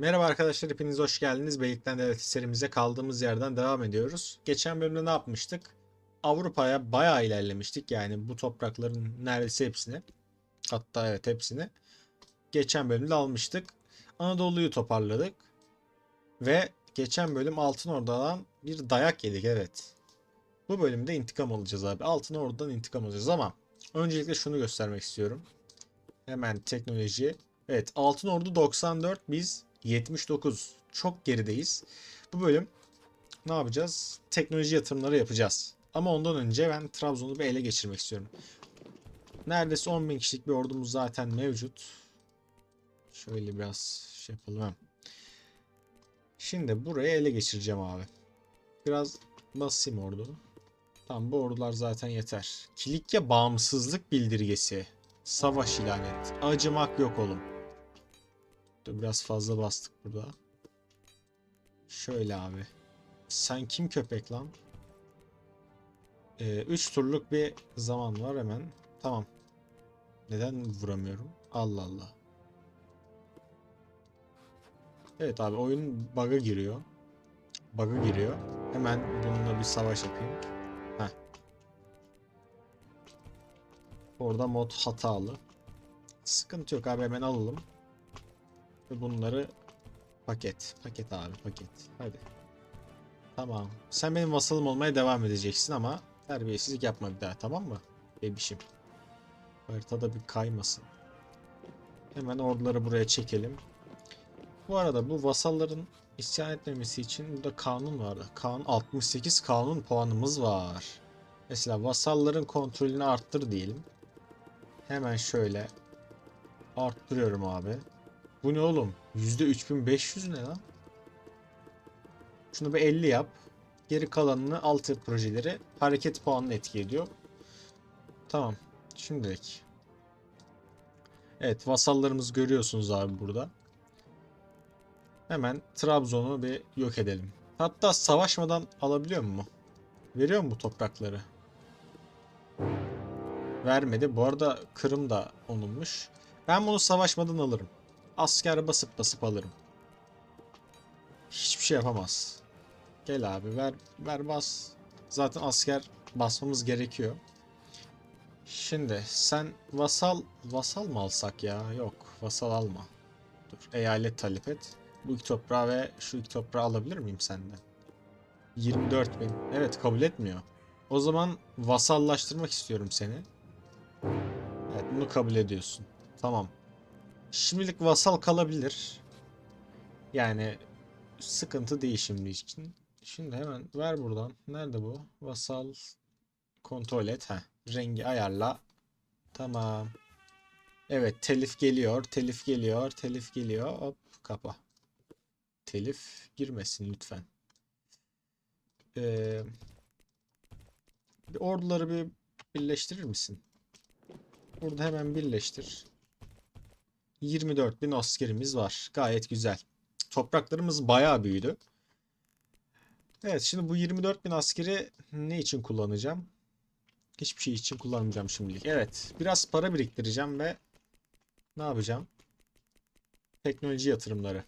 Merhaba arkadaşlar, hepiniz hoş geldiniz. Beylikten Devleti serimize kaldığımız yerden devam ediyoruz. Geçen bölümde ne yapmıştık? Avrupa'ya bayağı ilerlemiştik. Yani bu toprakların neredeyse hepsini. Hatta evet hepsini. Geçen bölümde almıştık. Anadolu'yu toparladık. Ve geçen bölüm Altın Ordu'dan bir dayak yedik evet. Bu bölümde intikam alacağız abi. Altın Ordu'dan intikam alacağız ama öncelikle şunu göstermek istiyorum. Hemen teknoloji. Evet Altın Ordu 94 biz 79. Çok gerideyiz. Bu bölüm ne yapacağız? Teknoloji yatırımları yapacağız. Ama ondan önce ben Trabzon'u bir ele geçirmek istiyorum. Neredeyse 10.000 kişilik bir ordumuz zaten mevcut. Şöyle biraz şey yapalım. ha. Şimdi burayı ele geçireceğim abi. Biraz basayım ordu. Tamam bu ordular zaten yeter. Kilikya bağımsızlık bildirgesi. Savaş ilan et. Acımak yok oğlum. Dur biraz fazla bastık burada. Şöyle abi. Sen kim köpek lan? 3 turluk bir zaman var hemen. Tamam. Neden vuramıyorum? Allah Allah. Evet abi oyun bug'a giriyor. Bug'a giriyor. Hemen bununla bir savaş yapayım. Heh. Orada mod hatalı. Sıkıntı yok abi hemen alalım. Ve bunları paket. Paket abi paket. Hadi. Tamam. Sen benim vasalım olmaya devam edeceksin ama terbiyesizlik yapma bir daha tamam mı? Bebişim. Haritada bir kaymasın. Hemen orduları buraya çekelim. Bu arada bu vasalların isyan etmemesi için burada kanun vardı. Kanun 68 kanun puanımız var. Mesela vasalların kontrolünü arttır diyelim. Hemen şöyle arttırıyorum abi. Bu ne oğlum? %3500 ne lan? Şunu bir 50 yap. Geri kalanını altı projeleri hareket puanını etki ediyor. Tamam. Şimdilik. Evet vasallarımızı görüyorsunuz abi burada. Hemen Trabzon'u bir yok edelim. Hatta savaşmadan alabiliyor mu? Veriyor mu bu toprakları? Vermedi. Bu arada Kırım da onunmuş. Ben bunu savaşmadan alırım. Asker basıp basıp alırım. Hiçbir şey yapamaz. Gel abi ver ver bas. Zaten asker basmamız gerekiyor. Şimdi sen vasal vasal mı alsak ya? Yok vasal alma. Dur eyalet talep et. Bu iki toprağı ve şu iki toprağı alabilir miyim senden? 24 bin. Evet kabul etmiyor. O zaman vasallaştırmak istiyorum seni. Evet bunu kabul ediyorsun. Tamam. Şimdilik vasal kalabilir. Yani sıkıntı değil şimdi için. Şimdi hemen ver buradan. Nerede bu? Vasal kontrol et. Heh. Rengi ayarla. Tamam. Evet telif geliyor. Telif geliyor. Telif geliyor. Hop kapa. Telif girmesin lütfen. Ee, orduları bir birleştirir misin? Burada hemen birleştir. 24 bin askerimiz var. Gayet güzel. Topraklarımız bayağı büyüdü. Evet şimdi bu 24 bin askeri ne için kullanacağım? Hiçbir şey için kullanmayacağım şimdilik. Evet biraz para biriktireceğim ve ne yapacağım? Teknoloji yatırımları.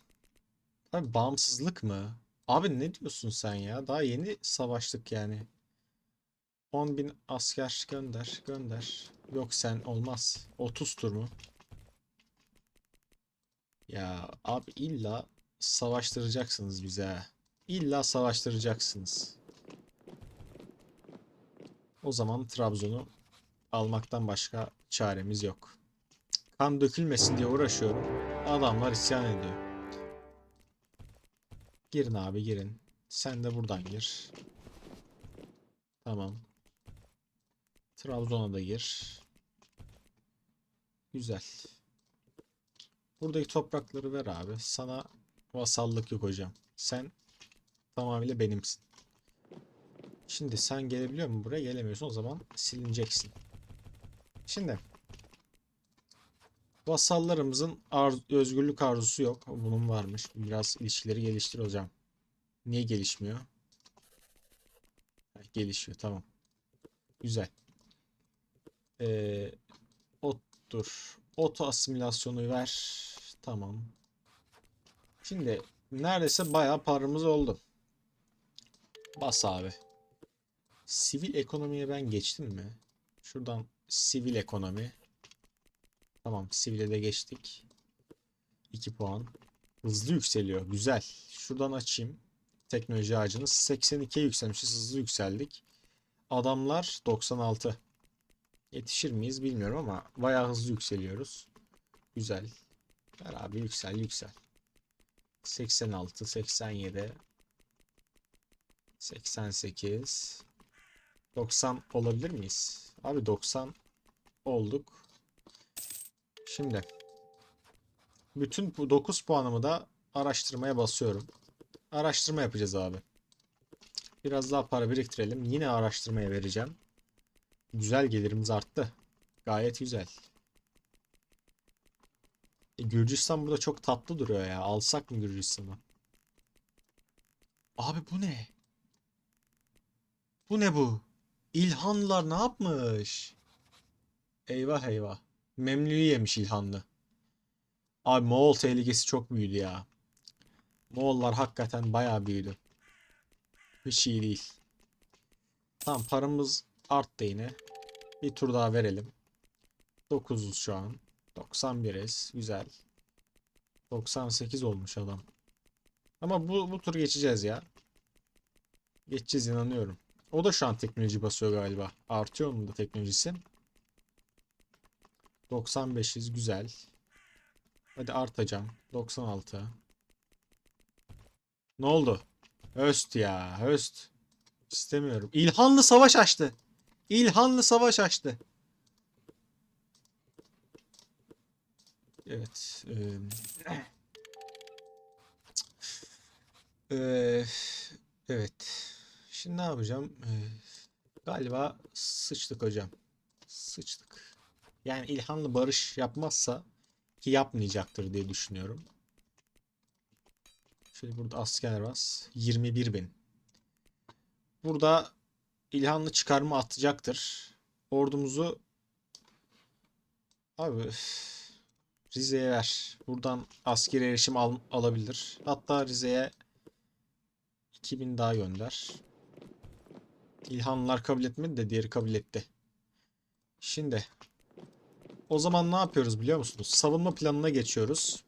Abi bağımsızlık mı? Abi ne diyorsun sen ya? Daha yeni savaştık yani. 10 bin asker gönder gönder. Yok sen olmaz. 30 tur mu? Ya abi illa savaştıracaksınız bize. İlla savaştıracaksınız. O zaman Trabzon'u almaktan başka çaremiz yok. Kan dökülmesin diye uğraşıyorum. Adamlar isyan ediyor. Girin abi girin. Sen de buradan gir. Tamam. Trabzon'a da gir. Güzel. Buradaki toprakları ver abi. Sana vasallık yok hocam. Sen tamamıyla benimsin. Şimdi sen gelebiliyor musun buraya? Gelemiyorsun. O zaman silineceksin. Şimdi vasallarımızın arz- özgürlük arzusu yok. Bunun varmış. Biraz ilişkileri geliştir hocam. Niye gelişmiyor? Gelişiyor. Tamam. Güzel. Ee, ot dur. Oto asimilasyonu ver. Tamam. Şimdi neredeyse bayağı paramız oldu. Bas abi. Sivil ekonomiye ben geçtim mi? Şuradan sivil ekonomi. Tamam sivile de geçtik. 2 puan. Hızlı yükseliyor. Güzel. Şuradan açayım. Teknoloji ağacını. 82'ye yükselmişiz. Hızlı yükseldik. Adamlar 96. Yetişir miyiz bilmiyorum ama bayağı hızlı yükseliyoruz. Güzel. Ver abi yüksel yüksel. 86, 87, 88, 90 olabilir miyiz? Abi 90 olduk. Şimdi bütün bu 9 puanımı da araştırmaya basıyorum. Araştırma yapacağız abi. Biraz daha para biriktirelim. Yine araştırmaya vereceğim. Güzel gelirimiz arttı. Gayet güzel. E, Gürcistan burada çok tatlı duruyor ya. Alsak mı Gürcistan'ı? Abi bu ne? Bu ne bu? İlhanlılar ne yapmış? Eyvah eyvah. Memlü'yü yemiş İlhanlı. Abi Moğol tehlikesi çok büyüdü ya. Moğollar hakikaten bayağı büyüdü. Hiç iyi değil. Tamam paramız arttı yine. Bir tur daha verelim. 9'uz şu an. 91'iz. Güzel. 98 olmuş adam. Ama bu, bu tur geçeceğiz ya. Geçeceğiz inanıyorum. O da şu an teknoloji basıyor galiba. Artıyor onun da teknolojisi. 95'iz. Güzel. Hadi artacağım. 96. Ne oldu? Höst ya. Höst. İstemiyorum. İlhanlı savaş açtı. İlhanlı savaş açtı. Evet. eee, eee, evet. Şimdi ne yapacağım? Eee, galiba sıçtık hocam. Sıçtık. Yani İlhanlı barış yapmazsa ki yapmayacaktır diye düşünüyorum. Şöyle burada asker var. 21 bin. Burada İlhanlı çıkarma atacaktır. Ordumuzu abi Rize'ye ver. Buradan askeri erişim al- alabilir. Hatta Rize'ye 2000 daha gönder. İlhanlılar kabul etmedi de diğeri kabul etti. Şimdi o zaman ne yapıyoruz biliyor musunuz? Savunma planına geçiyoruz.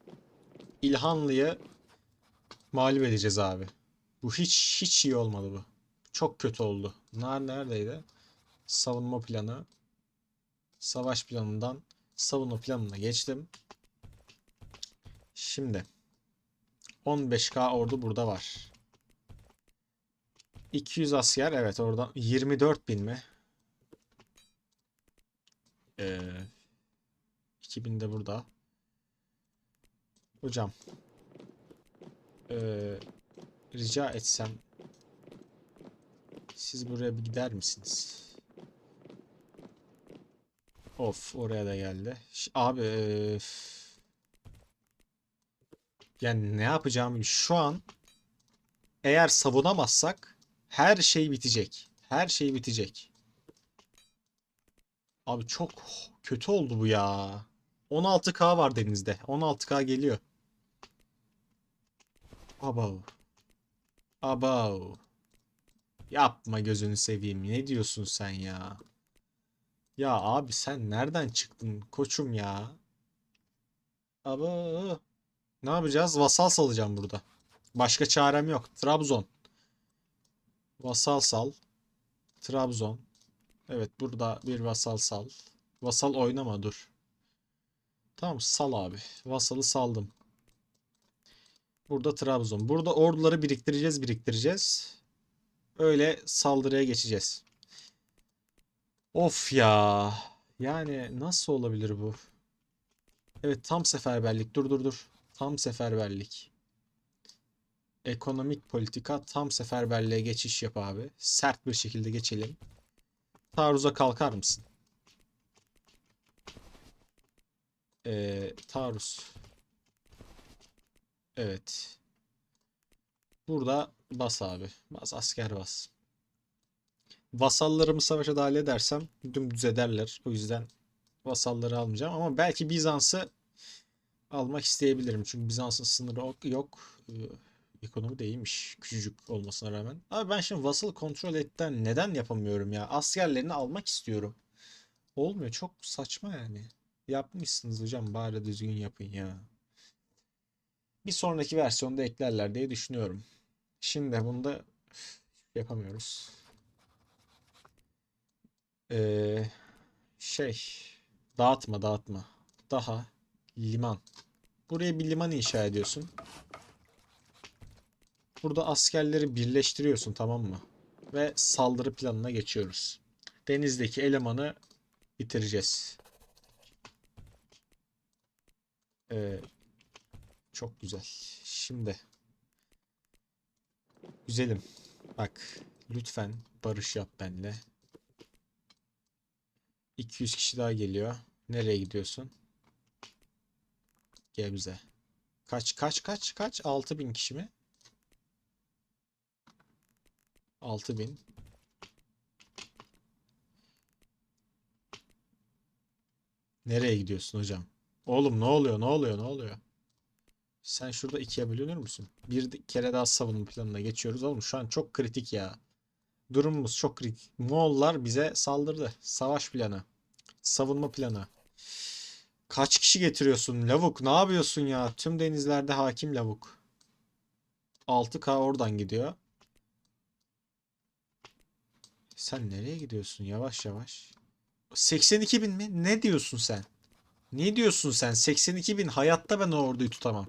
İlhanlı'yı mağlup edeceğiz abi. Bu hiç hiç iyi olmadı bu. Çok kötü oldu. Nar neredeydi? Savunma planı. Savaş planından savunma planına geçtim. Şimdi 15k ordu burada var. 200 asker evet oradan 24 bin mi? Ee, 2000 de burada. Hocam ee, rica etsem siz buraya bir gider misiniz? Of oraya da geldi. Ş- Abi öf. Yani ne yapacağım şu an eğer savunamazsak her şey bitecek. Her şey bitecek. Abi çok kötü oldu bu ya. 16k var denizde. 16k geliyor. Abav. Abav. Yapma gözünü seveyim. Ne diyorsun sen ya? Ya abi sen nereden çıktın koçum ya? Aba. Ne yapacağız? Vasal salacağım burada. Başka çarem yok. Trabzon. Vasal sal. Trabzon. Evet burada bir vasal sal. Vasal oynama dur. Tamam sal abi. Vasalı saldım. Burada Trabzon. Burada orduları biriktireceğiz biriktireceğiz. Öyle saldırıya geçeceğiz. Of ya. Yani nasıl olabilir bu? Evet tam seferberlik. Dur dur dur. Tam seferberlik. Ekonomik politika tam seferberliğe geçiş yap abi. Sert bir şekilde geçelim. Taarruza kalkar mısın? Ee, taarruz. Evet. Burada bas abi. Bas asker bas. Vasallarımı savaşa dahil edersem dümdüz ederler. O yüzden vasalları almayacağım. Ama belki Bizans'ı almak isteyebilirim. Çünkü Bizans'ın sınırı ok- yok. Ee, Ekonomi de iyiymiş. Küçücük olmasına rağmen. Abi ben şimdi vasıl kontrol etten neden yapamıyorum ya? Askerlerini almak istiyorum. Olmuyor. Çok saçma yani. Yapmışsınız hocam. Bari düzgün yapın ya. Bir sonraki versiyonda eklerler diye düşünüyorum. Şimdi bunda yapamıyoruz. Ee, şey dağıtma dağıtma. Daha liman. Buraya bir liman inşa ediyorsun. Burada askerleri birleştiriyorsun tamam mı? Ve saldırı planına geçiyoruz. Denizdeki elemanı bitireceğiz. Ee, çok güzel. Şimdi güzelim. Bak lütfen barış yap benimle. 200 kişi daha geliyor. Nereye gidiyorsun? Gebze. Kaç kaç kaç kaç? 6000 kişi mi? 6000. Nereye gidiyorsun hocam? Oğlum ne oluyor? Ne oluyor? Ne oluyor? Sen şurada ikiye bölünür müsün? Bir kere daha savunma planına geçiyoruz. Oğlum şu an çok kritik ya. Durumumuz çok kritik. Moğollar bize saldırdı. Savaş planı. Savunma planı. Kaç kişi getiriyorsun lavuk? Ne yapıyorsun ya? Tüm denizlerde hakim lavuk. 6K oradan gidiyor. Sen nereye gidiyorsun? Yavaş yavaş. 82 bin mi? Ne diyorsun sen? Ne diyorsun sen? 82 bin hayatta ben orduyu tutamam.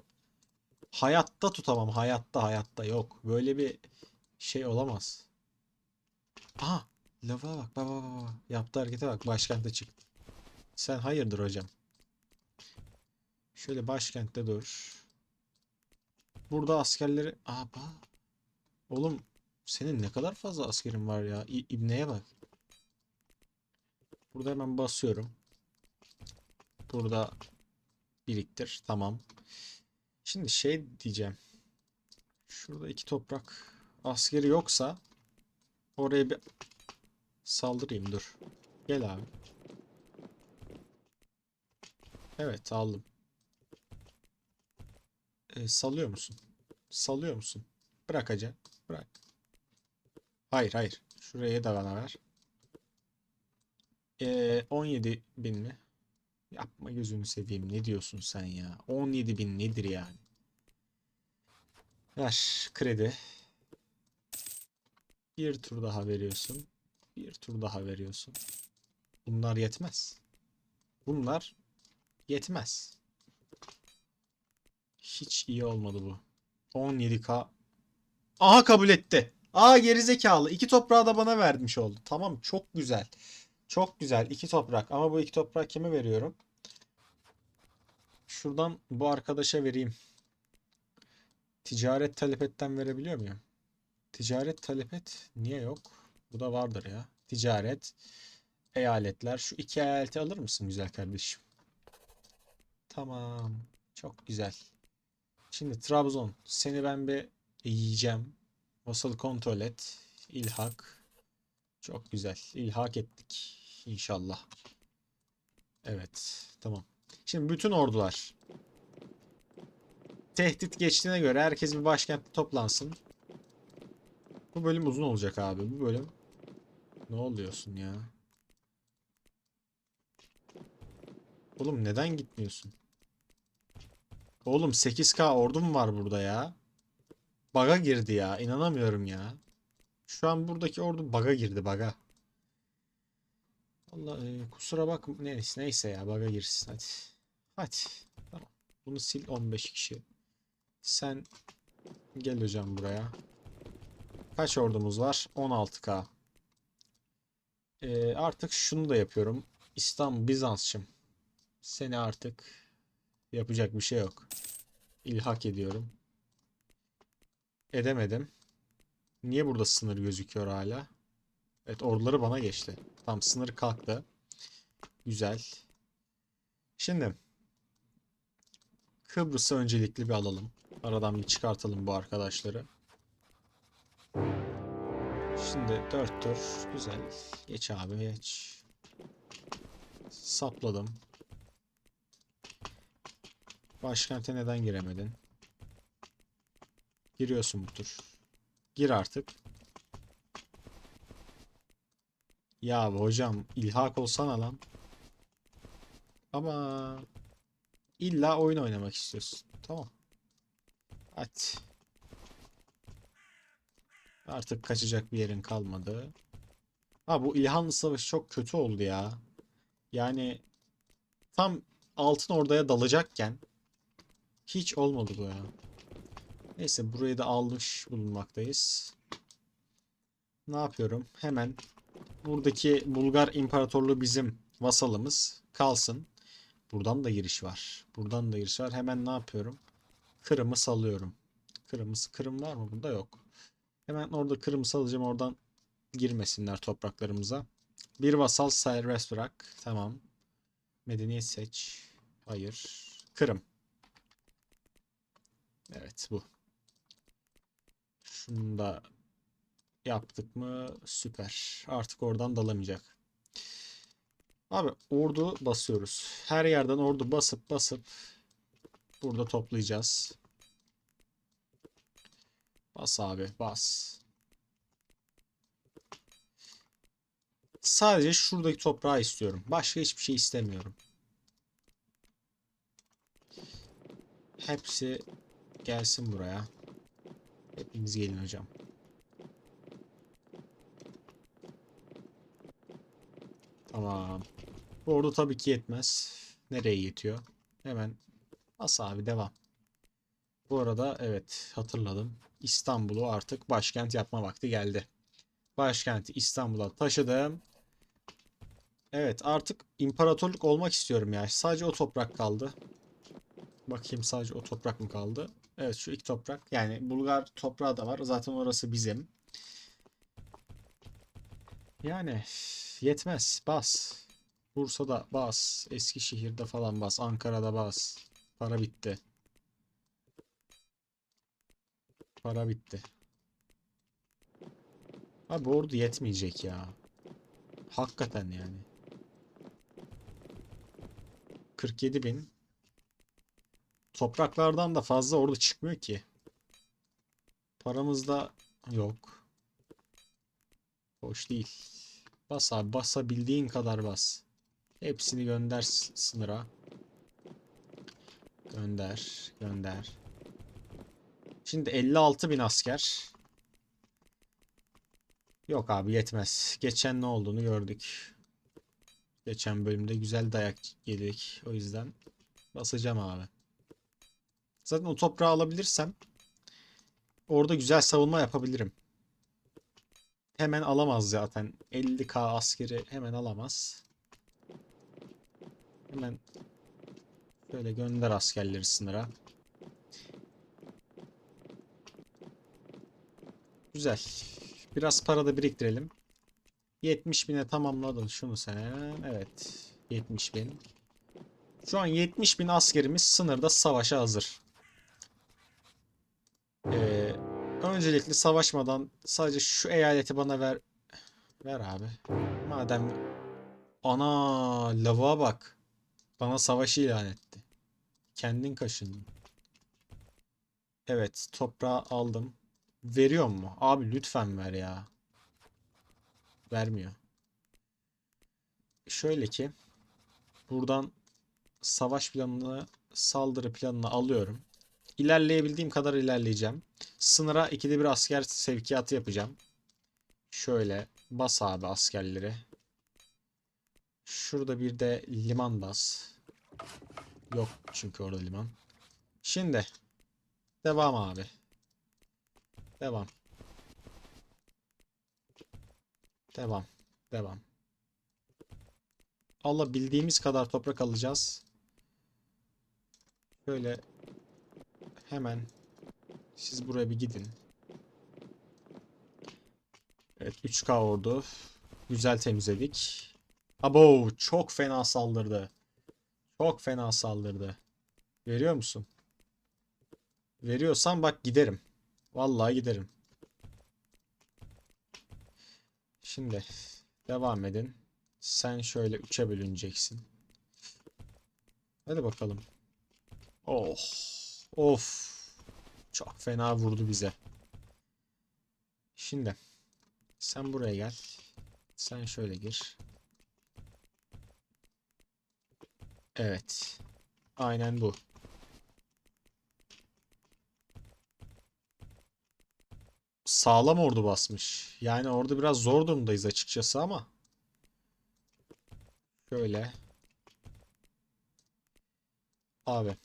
Hayatta tutamam. Hayatta hayatta yok. Böyle bir şey olamaz. Aha. Lava bak. Bak bak bak. Yaptığı harekete bak. Başkente çıktı. Sen hayırdır hocam? Şöyle başkentte dur. Burada askerleri... Aa bak. Oğlum senin ne kadar fazla askerin var ya. İ İbneye bak. Burada hemen basıyorum. Burada biriktir. Tamam. Şimdi şey diyeceğim. Şurada iki toprak askeri yoksa oraya bir saldırayım dur. Gel abi. Evet aldım. E, salıyor musun? Salıyor musun? Bırak hacı. Bırak. Hayır hayır. Şuraya da bana ver. E, 17 bin mi? Yapma gözünü seveyim. Ne diyorsun sen ya? 17 bin nedir yani? Ver kredi. Bir tur daha veriyorsun. Bir tur daha veriyorsun. Bunlar yetmez. Bunlar yetmez. Hiç iyi olmadı bu. 17k. Aha kabul etti. Aa gerizekalı. İki toprağı da bana vermiş oldu. Tamam çok güzel. Çok güzel. iki toprak. Ama bu iki toprak kime veriyorum? Şuradan bu arkadaşa vereyim. Ticaret talep etten verebiliyor muyum? Ticaret talep et. Niye yok? Bu da vardır ya. Ticaret. Eyaletler. Şu iki eyaleti alır mısın güzel kardeşim? Tamam. Çok güzel. Şimdi Trabzon. Seni ben bir yiyeceğim. Vasalı kontrol et. İlhak. Çok güzel. İlhak ettik. İnşallah. Evet. Tamam. Şimdi bütün ordular. Tehdit geçtiğine göre herkes bir başkentte toplansın. Bu bölüm uzun olacak abi. Bu bölüm. Ne oluyorsun ya? Oğlum neden gitmiyorsun? Oğlum 8K ordum var burada ya. Baga girdi ya. İnanamıyorum ya. Şu an buradaki ordu baga girdi baga. Allah e, kusura bak neyse neyse ya baga girsin hadi. Hadi. Tamam. Bunu sil 15 kişi. Sen gel hocam buraya. Kaç ordumuz var? 16K. E, artık şunu da yapıyorum. İstanbul Bizans'cım. Seni artık yapacak bir şey yok. İlhak ediyorum. Edemedim. Niye burada sınır gözüküyor hala? Evet orduları bana geçti. Tamam sınır kalktı. Güzel. Şimdi Kıbrıs'ı öncelikli bir alalım. Aradan bir çıkartalım bu arkadaşları. Şimdi 4 tur. Güzel. Geç abi geç. Sapladım. Başkente neden giremedin? Giriyorsun bu tur. Gir artık. Ya hocam ilhak olsana lan. Ama illa oyun oynamak istiyorsun. Tamam. Hadi. Artık kaçacak bir yerin kalmadı. Ha bu İlhanlı Savaşı çok kötü oldu ya. Yani tam altın ordaya dalacakken hiç olmadı bu ya. Neyse burayı da almış bulunmaktayız. Ne yapıyorum? Hemen buradaki Bulgar İmparatorluğu bizim vasalımız kalsın. Buradan da giriş var. Buradan da giriş var. Hemen ne yapıyorum? Kırım'ı salıyorum. Kırım'ı, Kırım var mı? Bunda yok. Hemen orada Kırım'ı salacağım. Oradan girmesinler topraklarımıza. Bir vasal serbest bırak. Tamam. Medeniyet seç. Hayır. Kırım. Evet bu. Şunu da yaptık mı? Süper. Artık oradan dalamayacak. Abi ordu basıyoruz. Her yerden ordu basıp basıp burada toplayacağız. Bas abi bas. Sadece şuradaki toprağı istiyorum. Başka hiçbir şey istemiyorum. Hepsi gelsin buraya. Hepiniz gelin hocam. Tamam. Bu ordu tabii ki yetmez. Nereye yetiyor? Hemen bas abi devam. Bu arada evet hatırladım. İstanbul'u artık başkent yapma vakti geldi. Başkenti İstanbul'a taşıdım. Evet artık imparatorluk olmak istiyorum ya. Sadece o toprak kaldı. Bakayım sadece o toprak mı kaldı? Evet şu iki toprak. Yani Bulgar toprağı da var. Zaten orası bizim. Yani yetmez. Bas. Bursa'da bas. Eskişehir'de falan bas. Ankara'da bas. Para bitti. Para bitti. Abi ordu yetmeyecek ya. Hakikaten yani. 47 bin. Topraklardan da fazla ordu çıkmıyor ki. Paramız da yok. Hoş değil. Bas abi basabildiğin kadar bas. Hepsini gönder sınıra. Gönder, gönder. Şimdi 56 bin asker. Yok abi yetmez. Geçen ne olduğunu gördük. Geçen bölümde güzel dayak yedik. O yüzden basacağım abi. Zaten o toprağı alabilirsem orada güzel savunma yapabilirim. Hemen alamaz zaten. 50k askeri hemen alamaz. Hemen şöyle gönder askerleri sınıra. Güzel. Biraz para da biriktirelim. 70 bine tamamladın şunu sen. Evet. 70 bin. Şu an 70 bin askerimiz sınırda savaşa hazır. Ee, öncelikle savaşmadan sadece şu eyaleti bana ver. Ver abi. Madem ana lavuğa bak. Bana savaşı ilan etti. Kendin kaşındın. Evet, toprağı aldım. Veriyor mu? Abi lütfen ver ya. Vermiyor. Şöyle ki buradan savaş planını, saldırı planını alıyorum. İlerleyebildiğim kadar ilerleyeceğim. Sınıra ikide bir asker sevkiyatı yapacağım. Şöyle bas abi askerleri. Şurada bir de liman bas. Yok çünkü orada liman. Şimdi devam abi. Devam. Devam. Devam. Alabildiğimiz kadar toprak alacağız. Şöyle hemen siz buraya bir gidin. Evet 3K ordu. Güzel temizledik. Abo çok fena saldırdı. Çok fena saldırdı. Veriyor musun? Veriyorsan bak giderim. Vallahi giderim. Şimdi devam edin. Sen şöyle 3'e bölüneceksin. Hadi bakalım. Oh. Of. Çok fena vurdu bize. Şimdi sen buraya gel. Sen şöyle gir. Evet. Aynen bu. Sağlam ordu basmış. Yani orada biraz zor durumdayız açıkçası ama. Şöyle. Abi.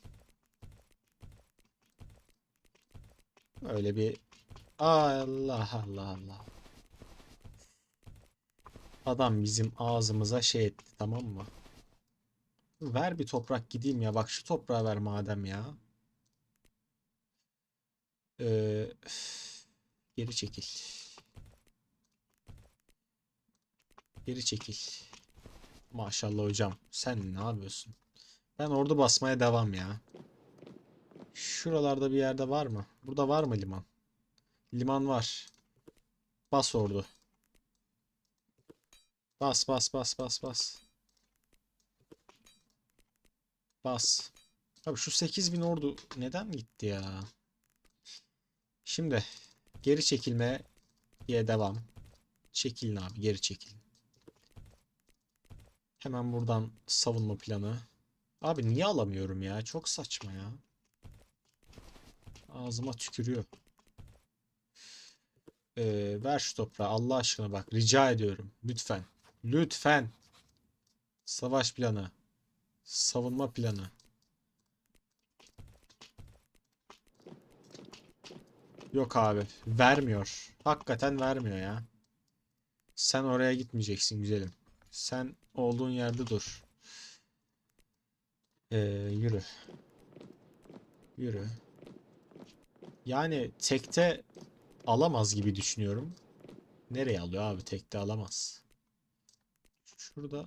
Öyle bir Allah Allah Allah. Adam bizim ağzımıza şey etti tamam mı? Ver bir toprak gideyim ya. Bak şu toprağı ver madem ya. Ee, geri çekil. Geri çekil. Maşallah hocam. Sen ne yapıyorsun? Ben ordu basmaya devam ya. Şuralarda bir yerde var mı? Burada var mı liman? Liman var. Bas ordu. Bas bas bas bas bas. Bas. Abi şu 8000 ordu neden gitti ya? Şimdi geri çekilmeye devam. Çekilin abi geri çekilin. Hemen buradan savunma planı. Abi niye alamıyorum ya? Çok saçma ya. Ağzıma tükürüyor. Ee, ver şu toprağı Allah aşkına bak rica ediyorum. Lütfen. Lütfen. Savaş planı. Savunma planı. Yok abi. Vermiyor. Hakikaten vermiyor ya. Sen oraya gitmeyeceksin güzelim. Sen olduğun yerde dur. Ee, yürü. Yürü. Yani tekte alamaz gibi düşünüyorum. Nereye alıyor abi? Tekte alamaz. Şurada.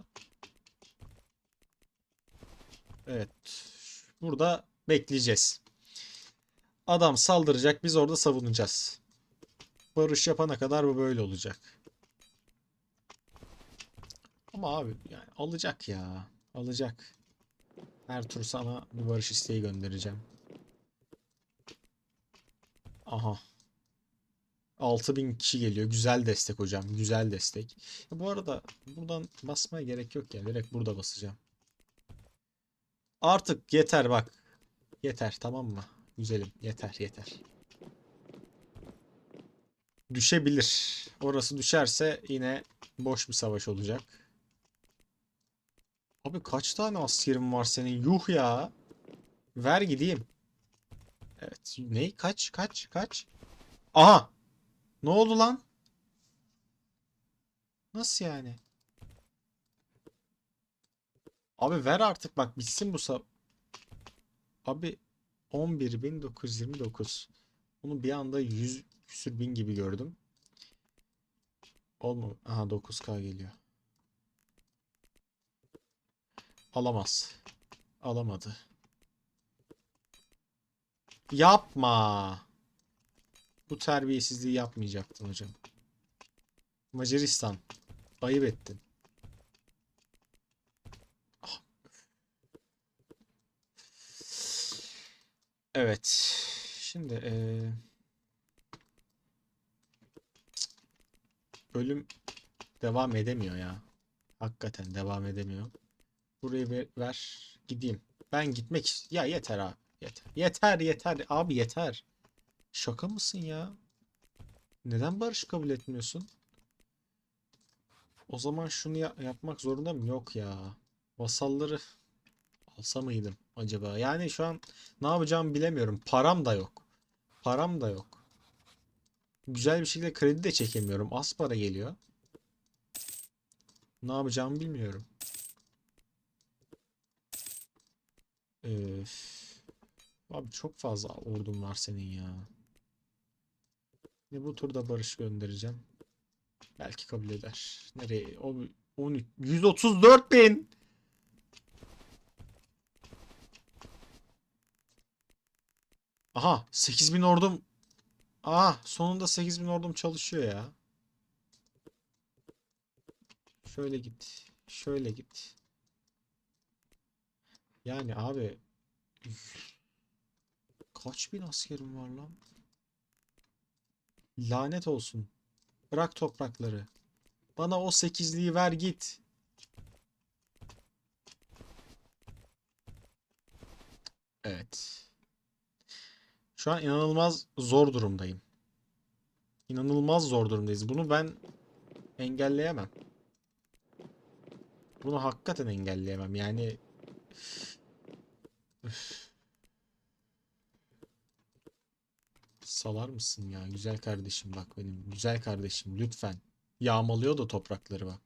Evet. Burada bekleyeceğiz. Adam saldıracak. Biz orada savunacağız. Barış yapana kadar bu böyle olacak. Ama abi yani alacak ya. Alacak. Her tur sana bir barış isteği göndereceğim. Aha. 6000 kişi geliyor. Güzel destek hocam. Güzel destek. Bu arada buradan basmaya gerek yok ya. Direkt burada basacağım. Artık yeter bak. Yeter tamam mı? Güzelim. Yeter yeter. Düşebilir. Orası düşerse yine boş bir savaş olacak. Abi kaç tane askerin var senin? Yuh ya. Ver gideyim. Evet. Ne? Kaç? Kaç? Kaç? Aha! Ne oldu lan? Nasıl yani? Abi ver artık bak bitsin bu sa... Abi 11.929. Bunu bir anda 100 küsür bin gibi gördüm. Olma. Aha 9K geliyor. Alamaz. Alamadı. Yapma. Bu terbiyesizliği yapmayacaktın hocam. Macaristan. Ayıp ettin. Ah. Evet. Şimdi eee bölüm devam edemiyor ya. Hakikaten devam edemiyor. Burayı ver, ver gideyim. Ben gitmek ya yeter abi. Yeter. Yeter yeter abi yeter. Şaka mısın ya? Neden barış kabul etmiyorsun? O zaman şunu ya- yapmak zorunda mı? Yok ya. Vasalları alsa mıydım acaba? Yani şu an ne yapacağımı bilemiyorum. Param da yok. Param da yok. Güzel bir şekilde kredi de çekemiyorum. Az para geliyor. Ne yapacağımı bilmiyorum. Öf. Abi çok fazla ordun var senin ya. Ne bu turda barış göndereceğim. Belki kabul eder. Nereye? O 13 134 bin. Aha 8000 ordum. Aha sonunda 8000 ordum çalışıyor ya. Şöyle git. Şöyle git. Yani abi Kaç bin askerim var lan? Lanet olsun. Bırak toprakları. Bana o sekizliği ver git. Evet. Şu an inanılmaz zor durumdayım. İnanılmaz zor durumdayız. Bunu ben engelleyemem. Bunu hakikaten engelleyemem. Yani Üf. Salar mısın ya güzel kardeşim bak benim güzel kardeşim lütfen. Yağmalıyor da toprakları bak.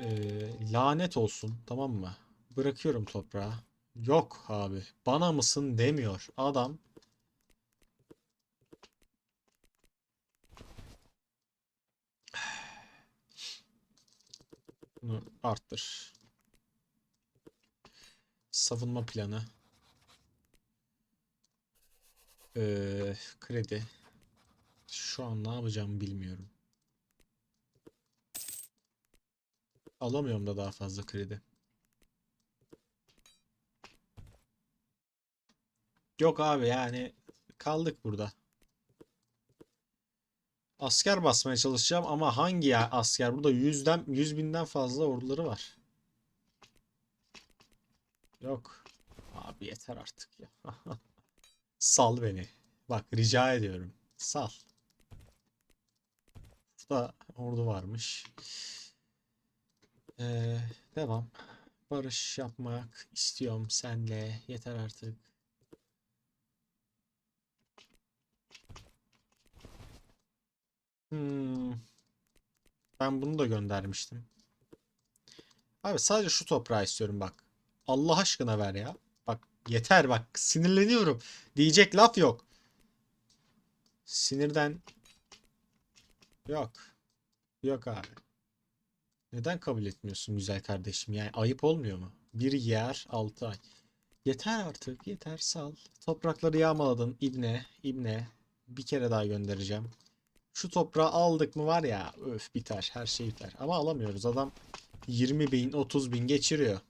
Ee, lanet olsun tamam mı? Bırakıyorum toprağı. Yok abi bana mısın demiyor adam. Bunu arttır. Savunma planı. Ee, kredi. Şu an ne yapacağımı bilmiyorum. Alamıyorum da daha fazla kredi. Yok abi yani kaldık burada. Asker basmaya çalışacağım ama hangi ya asker? Burada yüzden yüz binden fazla orduları var. Yok. Abi yeter artık ya. Sal beni. Bak rica ediyorum. Sal. Burada ordu varmış. Ee, devam. Barış yapmak istiyorum senle. Yeter artık. Hmm. Ben bunu da göndermiştim. Abi sadece şu toprağı istiyorum bak. Allah aşkına ver ya. Yeter bak sinirleniyorum. Diyecek laf yok. Sinirden yok. Yok abi. Neden kabul etmiyorsun güzel kardeşim? Yani ayıp olmuyor mu? Bir yer 6 ay. Yeter artık yeter sal. Toprakları yağmaladın İbne İbne. Bir kere daha göndereceğim. Şu toprağı aldık mı var ya öf biter her şey biter. Ama alamıyoruz adam 20 bin 30 bin geçiriyor.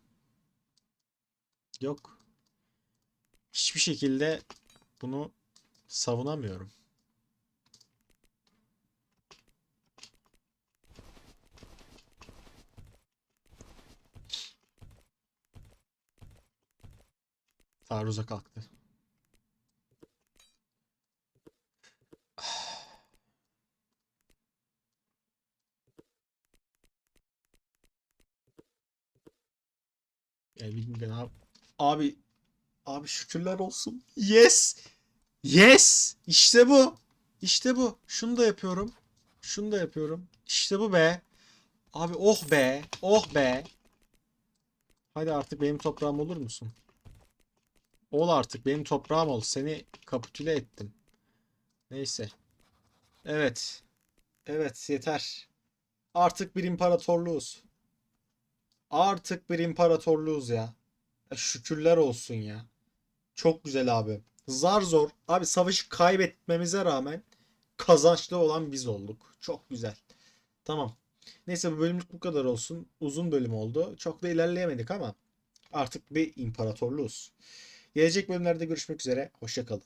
Yok. Hiçbir şekilde bunu savunamıyorum. Taarruza kalktı. Bilmiyorum abi. Abi şükürler olsun. Yes. Yes. İşte bu. İşte bu. Şunu da yapıyorum. Şunu da yapıyorum. İşte bu be. Abi oh be. Oh be. Hadi artık benim toprağım olur musun? Ol artık benim toprağım ol. Seni kapitüle ettim. Neyse. Evet. Evet yeter. Artık bir imparatorluğuz. Artık bir imparatorluğuz. Ya Şükürler olsun ya. Çok güzel abi. Zar zor. Abi savaşı kaybetmemize rağmen kazançlı olan biz olduk. Çok güzel. Tamam. Neyse bu bölümlük bu kadar olsun. Uzun bölüm oldu. Çok da ilerleyemedik ama artık bir imparatorluğuz. Gelecek bölümlerde görüşmek üzere. Hoşçakalın.